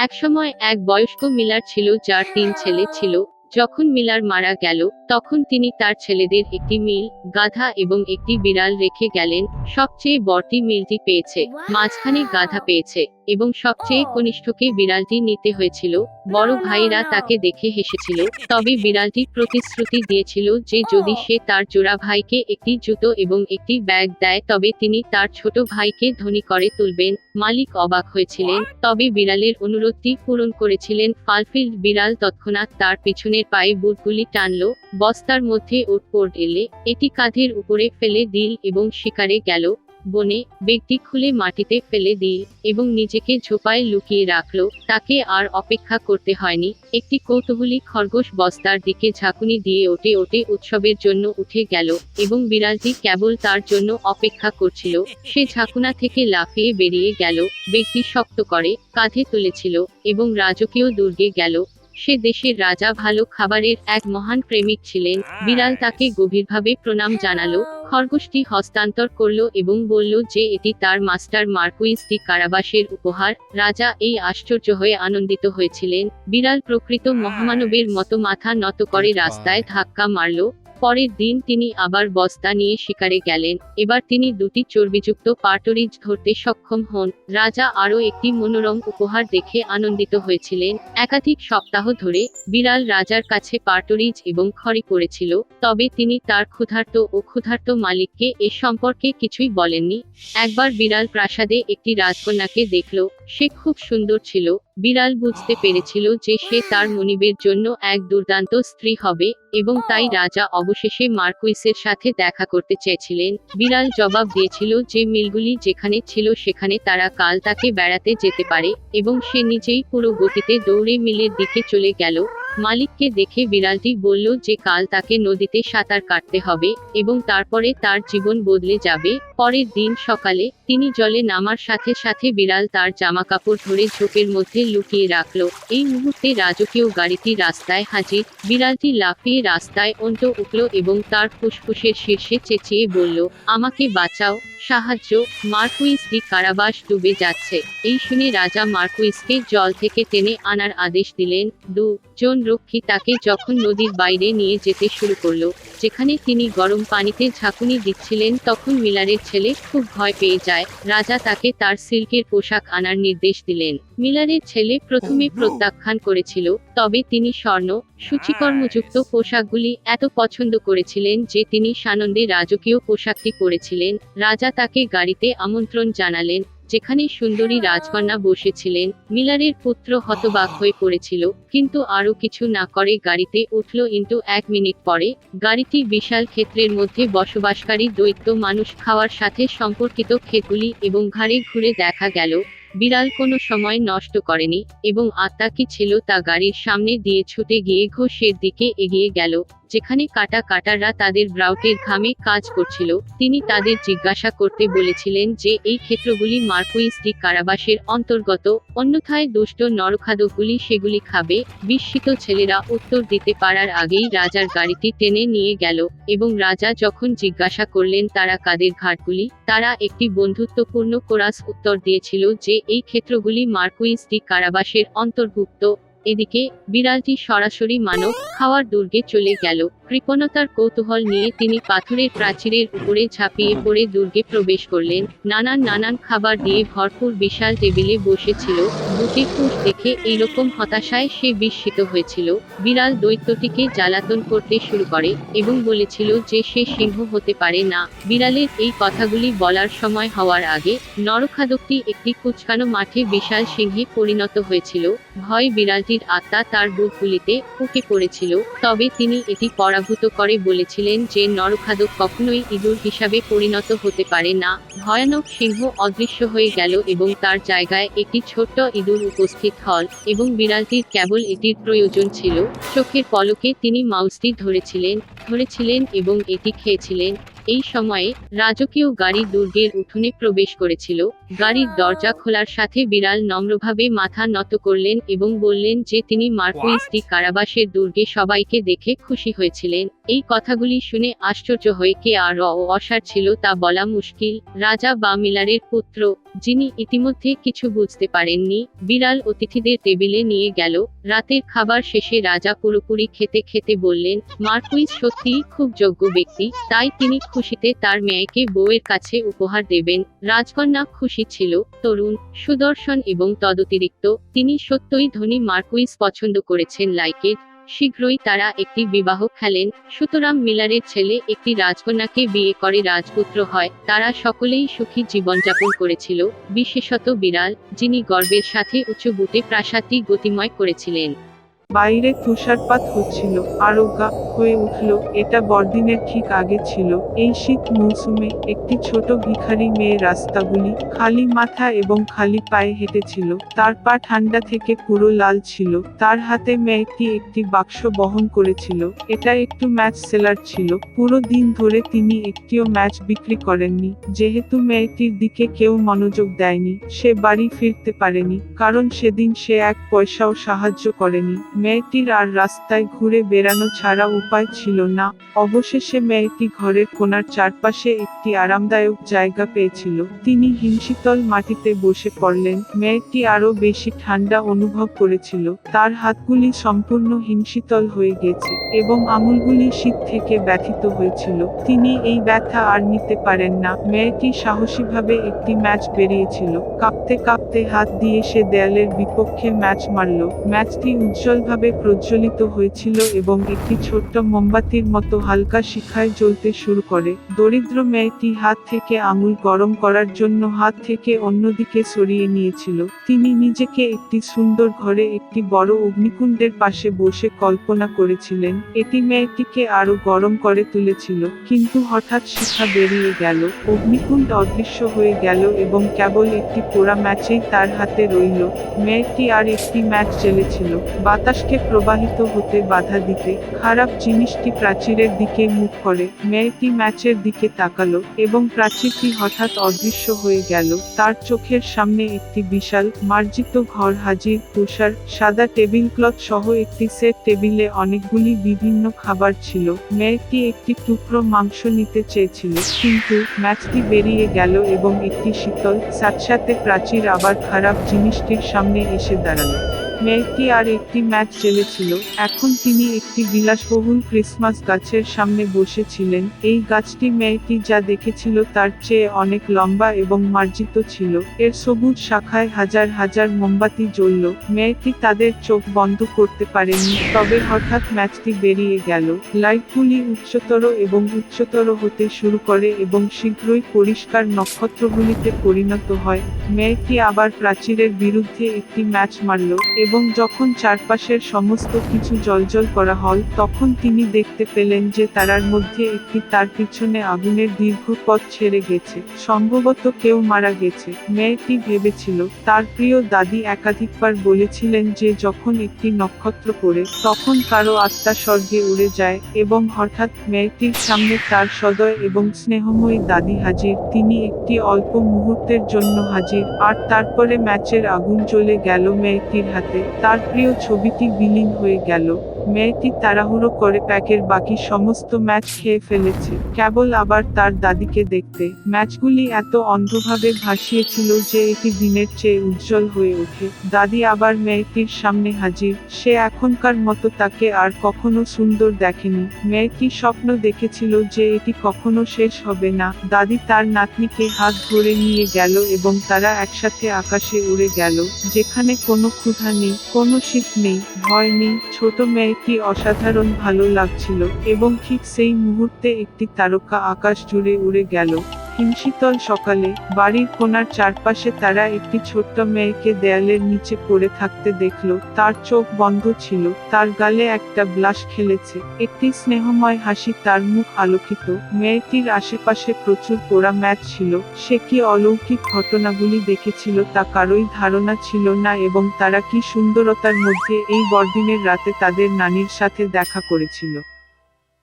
একসময় এক বয়স্ক মিলার ছিল যার তিন ছেলে ছিল। যখন মিলার মারা গেল তখন তিনি তার ছেলেদের একটি মিল গাধা এবং একটি বিড়াল রেখে গেলেন সবচেয়ে বড়টি মিলটি পেয়েছে মাঝখানে গাধা পেয়েছে এবং সবচেয়ে কনিষ্ঠকে বিড়ালটি নিতে হয়েছিল বড় ভাইরা তাকে দেখে হেসেছিল তবে বিড়ালটি প্রতিশ্রুতি দিয়েছিল যে যদি সে তার জোড়া ভাইকে একটি জুতো এবং একটি ব্যাগ দেয় তবে তিনি তার ছোট ভাইকে ধনী করে তুলবেন মালিক অবাক হয়েছিলেন তবে বিড়ালের অনুরোধটি পূরণ করেছিলেন ফালফিল্ড বিড়াল তৎক্ষণাৎ তার পিছনের পায়ে বুটগুলি টানল, বস্তার মধ্যে ওটপোর্ট এলে এটি কাঁধের উপরে ফেলে দিল এবং শিকারে গেল, বনে বেগটি খুলে মাটিতে ফেলে দিল এবং নিজেকে ঝোপায় লুকিয়ে রাখল, তাকে আর অপেক্ষা করতে হয়নি, একটি কৌতূহলী খরগোশ বস্তার দিকে ঝাঁকুনি দিয়ে ওঠে ওঠে উৎসবের জন্য উঠে গেল এবং বিড়ালটি কেবল তার জন্য অপেক্ষা করছিল, সে ঝাঁকুনা থেকে লাফিয়ে বেরিয়ে গেল, ব্যক্তি শক্ত করে কাঁধে তুলেছিল এবং রাজকীয় দুর্গে গেল সে দেশের রাজা ভালো খাবারের এক মহান প্রেমিক ছিলেন। বিড়াল তাকে গভীরভাবে প্রণাম জানালো খরগোশটি হস্তান্তর করল এবং বলল যে এটি তার মাস্টার মার্কুইস ডি কারাবাসের উপহার। রাজা এই আশ্চর্য হয়ে আনন্দিত হয়েছিলেন। বিড়াল প্রকৃত মহামানবের মতো মাথা নত করে রাস্তায় ধাক্কা মারল পরের দিন তিনি আবার বস্তা নিয়ে শিকারে গেলেন। এবার তিনি দুটি চর্বিযুক্ত পার্টরিজ ধরতে সক্ষম হন। রাজা আরও একটি মনোরম উপহার দেখে আনন্দিত হয়েছিলেন। একাধিক সপ্তাহ ধরে বিড়াল রাজার কাছে পার্টরিজ এবং খড়ি পড়েছিল, তবে তিনি তার ক্ষুধার্ত ও ক্ষুধার্ত মালিককে এ সম্পর্কে কিছুই বলেননি। একবার বিড়াল প্রাসাদে একটি রাজকন্যাকে দেখল, সে খুব সুন্দর ছিল বিড়াল বুঝতে পেরেছিল যে সে তার মনিবের জন্য এক দুর্দান্ত স্ত্রী হবে, এবং তাই রাজা অবশেষে মার্কুইসের সাথে দেখা করতে চেয়েছিলেন। বিড়াল জবাব দিয়েছিল যে মিলগুলি যেখানে ছিল সেখানে তারা কাল তাকে বেড়াতে যেতে পারে, এবং সে নিজেই পুরো গতিতে দৌড়ে মিলের দিকে চলে গেল। মালিককে দেখে বিড়ালটি বলল যে কাল তাকে নদীতে সাঁতার কাটতে হবে এবং তারপরে তার জীবন বদলে যাবে। পরের দিন সকালে তিনি জলে নামার সাথে সাথে বিড়াল তার জামা কাপড় ধরে ঝোপের মধ্যে লুকিয়ে রাখল। এই মুহূর্তে রাজকীয় গাড়িটি রাস্তায় হাজির। বিড়ালটি লাফিয়ে রাস্তায় অন্ত উঠল এবং তার ফুসফুসের শীর্ষে চেঁচিয়ে বলল, আমাকে বাঁচাও। সাহায্য মার্কুইস ডি কারাবাস ডুবে যাচ্ছে। এই শুনে রাজা মার্কুইসকে জল থেকে টেনে আনার আদেশ দিলেন। দু জন রক্ষী তাকে যখন নদীর বাইরে নিয়ে যেতে শুরু করল, যেখানে তিনি গরম পানিতে ঝাঁকুনি দিচ্ছিলেন, তখন মিলারের ছেলে খুব ভয় পেয়ে যায়। রাজা তাকে তার সিল্কের পোশাক আনার নির্দেশ দিলেন। মিলারের ছেলে প্রথমে প্রত্যাখ্যান করেছিল তবে তিনি স্বর্ণ সূচিকর্মযুক্ত পোশাকগুলি এত পছন্দ করেছিলেন যে তিনি সানন্দে রাজকীয় পোশাকটি পরেছিলেন। রাজা তাকে গাড়িতে আমন্ত্রণ জানালেন যেখানে সুন্দরী রাজকন্যা বসেছিলেন। মিলারের পুত্র হতবাক হয়ে পড়েছিল কিন্তু আরও কিছু না করে গাড়িতে উঠল ইন্টু এক মিনিট পরে। গাড়িটি বিশাল ক্ষেত্রের মধ্যে বসবাসকারী দৈত্য মানুষ খাওয়ার সাথে সম্পর্কিত ক্ষেতগুলি এবং ঘাড়ে ঘুরে দেখা গেল। বিড়াল কোনো সময় নষ্ট করেনি, এবং আত্মা কি ছিল তা গাড়ির সামনে দিয়ে ছুটে গিয়ে ঘোষের দিকে এগিয়ে গেল, যেখানে কাটা কাটাররা তাদের ব্রাউটের ঘামে কাজ করছিল। তিনি তাদের জিজ্ঞাসা করতে বলেছিলেন যে এই ক্ষেত্রগুলি মার্কুইস ডি কারাবাসের অন্তর্গত, অন্যথায় দুষ্ট নরখাদকগুলি সেগুলি খাবে, বিস্মিত ছেলেরা উত্তর দিতে পারার আগেই রাজার গাড়িটি টেনে নিয়ে গেল, এবং রাজা যখন জিজ্ঞাসা করলেন তারা কাদের ঘাটগুলি, তারা একটি বন্ধুত্বপূর্ণ কোরাস উত্তর দিয়েছিল যে এই ক্ষেত্রগুলি মার্কুইস ডি কারাবাসের অন্তর্ভুক্ত। এদিকে বিড়ালটি সরাসরি মানব খাওয়ার দুর্গে চলে গেল। কৃপণতার কৌতূহল নিয়ে তিনি পাথরের প্রাচীরের উপরে ঝাঁপিয়ে পড়ে দুর্গে প্রবেশ করলেন। নানান নানান খাবার দিয়ে ভরপুর বিশাল টেবিলে বসেছিল। দুটি ফুট দেখে এইরকম হতাশায় সে বিস্মিত হয়েছিল। বিড়াল দৈত্যটিকে জ্বালাতন করতে শুরু করে এবং বলেছিল যে সে সিংহ হতে পারে না। বিড়ালের এই কথাগুলি বলার সময় হওয়ার আগে নরখাদকটি একটি কুচকানো মাঠে বিশাল সিংহে পরিণত হয়েছিল। ভয় বিড়ালটির আত্মা তার বুকগুলিতে উঠে পড়েছিল। তবে তিনি এটি পরাভূত করে বলেছিলেন যে নরখাদক কখনোই ইঁদুর হিসাবে পরিণত হতে পারে না। ভয়ানক সিংহ অদৃশ্য হয়ে গেল এবং তার জায়গায় একটি ছোট্ট ইঁদুর উপস্থিত হল এবং বিড়ালটির কেবল এটির প্রয়োজন ছিল। চোখের পলকে তিনি মাউসটি ধরেছিলেন ধরেছিলেন এবং এটি খেয়েছিলেন। এই সময়ে রাজকীয় গাড়ি দুর্গের উঠোনে প্রবেশ করেছিল। গাড়ির দরজা খোলার সাথে বিড়াল নম্রভাবে মাথা নত করলেন এবং বললেন যে তিনি মার্কুইসটি কারাবাসের দুর্গে সবাইকে দেখে খুশি হয়েছিলেন। এই কথাগুলি শুনে আশ্চর্য হয়ে কে আর অসার ছিল তা বলা মুশকিল। রাজা বা মিলারের পুত্র যিনি ইতিমধ্যে কিছু বুঝতে পারেননি বিড়াল অতিথিদের টেবিলে নিয়ে গেল। রাতের খাবার শেষে রাজা পুরোপুরি খেতে খেতে বললেন মার্কুইস সত্যিই খুব যোগ্য ব্যক্তি তাই তিনি খুশিতে তার মেয়েকে বউয়ের কাছে উপহার দেবেন। রাজকন্যা খুশি ছিল। তরুণ, সুদর্শন এবং তদতিরিক্ত, তিনি সত্যই ধনী মার্কুইস পছন্দ করেছেন লাইকের। শীঘ্রই তারা একটি বিবাহ খেলেন। সুতরাং মিলারের ছেলে একটি রাজকন্যাকে বিয়ে করে রাজপুত্র হয়। তারা সকলেই সুখী জীবনযাপন করেছিল। বিশেষত বিড়াল, যিনি গর্বের সাথে উঁচু বুটে প্রাসাদটি গতিময় করেছিলেন। বাইরে তুষারপাত হচ্ছিল আরোগ্যা হয়ে উঠল, এটা বড়দিনের ঠিক আগে ছিল। এই শীত মৌসুমে একটি ছোট ভিখারি মেয়ে রাস্তাগুলি খালি মাথা এবং খালি পায়ে হেঁটেছিল। তার পা ঠান্ডা থেকে পুরো লাল ছিল। তার হাতে মেয়েটি একটি বাক্স বহন করেছিল। এটা একটু ম্যাচ সেলার ছিল। পুরো দিন ধরে তিনি একটিও ম্যাচ বিক্রি করেননি। যেহেতু মেয়েটির দিকে কেউ মনোযোগ দেয়নি, সে বাড়ি ফিরতে পারেনি, কারণ সেদিন সে এক পয়সাও সাহায্য করেনি। মেয়েটির আর রাস্তায় ঘুরে বেড়ানো ছাড়া উপায় ছিল না। অবশেষে মেয়েটি ঘরের কোণার চারপাশে একটি আরামদায়ক জায়গা পেয়েছিল। তিনি হিমশীতল মাটিতে বসে পড়লেন। মেয়েটি আরও বেশি ঠান্ডা অনুভব করেছিল। তার হাতগুলি সম্পূর্ণ হিমশীতল হয়ে গেছে এবং আঙুলগুলি শীত থেকে ব্যথিত হয়েছিল। তিনি এই ব্যথা আর নিতে পারেন না। মেয়েটি সাহসীভাবে একটি ম্যাচ বেরিয়েছিল কাঁপতে কাঁপতে হাত দিয়ে সে দেয়ালের বিপক্ষে ম্যাচ মারল। ম্যাচটি উজ্জ্বলভাবে প্রজ্বলিত হয়েছিল এবং একটি ছোট্ট মোমবাতির মতো হালকা শিখায় জ্বলতে শুরু করে। দরিদ্র মেয়েটি হাত থেকে আঙুল গরম করার জন্য হাত থেকে অন্যদিকে সরিয়ে নিয়েছিল। তিনি নিজেকে একটি সুন্দর ঘরে একটি বড় অগ্নিকুণ্ডের পাশে বসে কল্পনা করেছিলেন, এটি মেয়েটিকে আরও গরম করে তুলেছিল। কিন্তু হঠাৎ শিখা বেরিয়ে গেল। অগ্নিকুণ্ড অদৃশ্য হয়ে গেল এবং কেবল একটি পোড়া ম্যাচেই তার হাতে রইল। মেয়েটি আর একটি ম্যাচ জ্বেলেছিল বাতাসকে প্রবাহিত হতে বাধা দিতে খারাপ জিনিসটি প্রাচীরের দিকে মুখ করে, মেয়েটি ম্যাচের দিকে তাকালো এবং প্রাচীরটি হঠাৎ অদৃশ্য হয়ে গেল। তার চোখের সামনে একটি বিশাল, মার্জিত ঘর হাজির তুষার, সাদা টেবিল ক্লথ সহ একটি সেট টেবিলে অনেকগুলি বিভিন্ন খাবার ছিল। মেয়েটি একটি টুকরো মাংস নিতে চেয়েছিল, কিন্তু ম্যাচটি বেরিয়ে গেল এবং একটি শীতল সাথে প্রাচীর আবার খারাপ জিনিসটির সামনে এসে দাঁড়াল। মেয়েটি আর একটি ম্যাচ জেলেছিল এখন তিনি একটি বিলাসবহুল ক্রিসমাস গাছের সামনে বসেছিলেন। এই গাছটি মেয়েটি যা দেখেছিল তার চেয়ে অনেক লম্বা এবং মার্জিত ছিল। এর সবুজ শাখায় হাজার হাজার মোমবাতি জ্বলল। মেয়েটি তাদের চোখ বন্ধ করতে পারেনি, তবে হঠাৎ ম্যাচটি বেরিয়ে গেল। লাইটগুলি উচ্চতর এবং উচ্চতর হতে শুরু করে এবং শীঘ্রই পরিষ্কার নক্ষত্রগুলিতে পরিণত হয়। মেয়েটি আবার প্রাচীরের বিরুদ্ধে একটি ম্যাচ মারল এবং যখন চারপাশের সমস্ত কিছু জলজল করা হল, তখন তিনি দেখতে পেলেন যে তারার মধ্যে একটি তার পিছনে আগুনের দীর্ঘ পথ ছেড়ে গেছে। সম্ভবত কেউ মারা গেছে। মেয়েটি ভেবেছিল, তার প্রিয় দাদি একাধিকবার বলেছিলেন যে যখন একটি নক্ষত্র পড়ে, তখন কারও আত্মা স্বর্গে উড়ে যায় এবং হঠাৎ মেয়েটির সামনে তার সদয় এবং স্নেহময়ী দাদি হাজির। তিনি একটি অল্প মুহূর্তের জন্য হাজির, আর তারপরে ম্যাচের আগুন চলে গেল মেয়েটির হাতে। তার প্রিয় ছবিটি বিলীন হয়ে গেল। মেয়েটি তাড়াহুড়ো করে প্যাকের বাকি সমস্ত ম্যাচ খেয়ে ফেলেছে। কেবল আবার তার দাদিকে দেখতে। ম্যাচগুলি এত অন্ধভাবে ভাসিয়েছিল যে এটি দিনের চেয়ে উজ্জ্বল হয়ে ওঠে। দাদি আবার মেয়েটির সামনে হাজির। সে এখনকার মতো তাকে আর কখনো সুন্দর দেখেনি। মেয়েটি স্বপ্ন দেখেছিল যে এটি কখনো শেষ হবে না। দাদি তার নাতনিকে হাত ধরে নিয়ে গেল এবং তারা একসাথে আকাশে উড়ে গেল। যেখানে কোনো ক্ষুধা নেই, কোনো শীত নেই, ভয় নেই, ছোট মেয়েটি অসাধারণ ভালো লাগছিল এবং ঠিক সেই মুহূর্তে একটি তারকা আকাশ জুড়ে উড়ে গেল। হিমশীতল সকালে বাড়ির কোণার চারপাশে তারা একটি ছোট্ট মেয়েকে দেয়ালের নিচে পড়ে থাকতে দেখল, তার চোখ বন্ধ ছিল, তার গালে একটা ব্লাশ খেলেছে, একটি স্নেহময় হাসি তার মুখ আলোকিত, মেয়েটির আশেপাশে প্রচুর পোড়া ম্যাচ ছিল, সে কি অলৌকিক ঘটনাগুলি দেখেছিল তা কারোই ধারণা ছিল না এবং তারা কি সুন্দরতার মধ্যে এই বড়দিনের রাতে তাদের নানির সাথে দেখা করেছিল।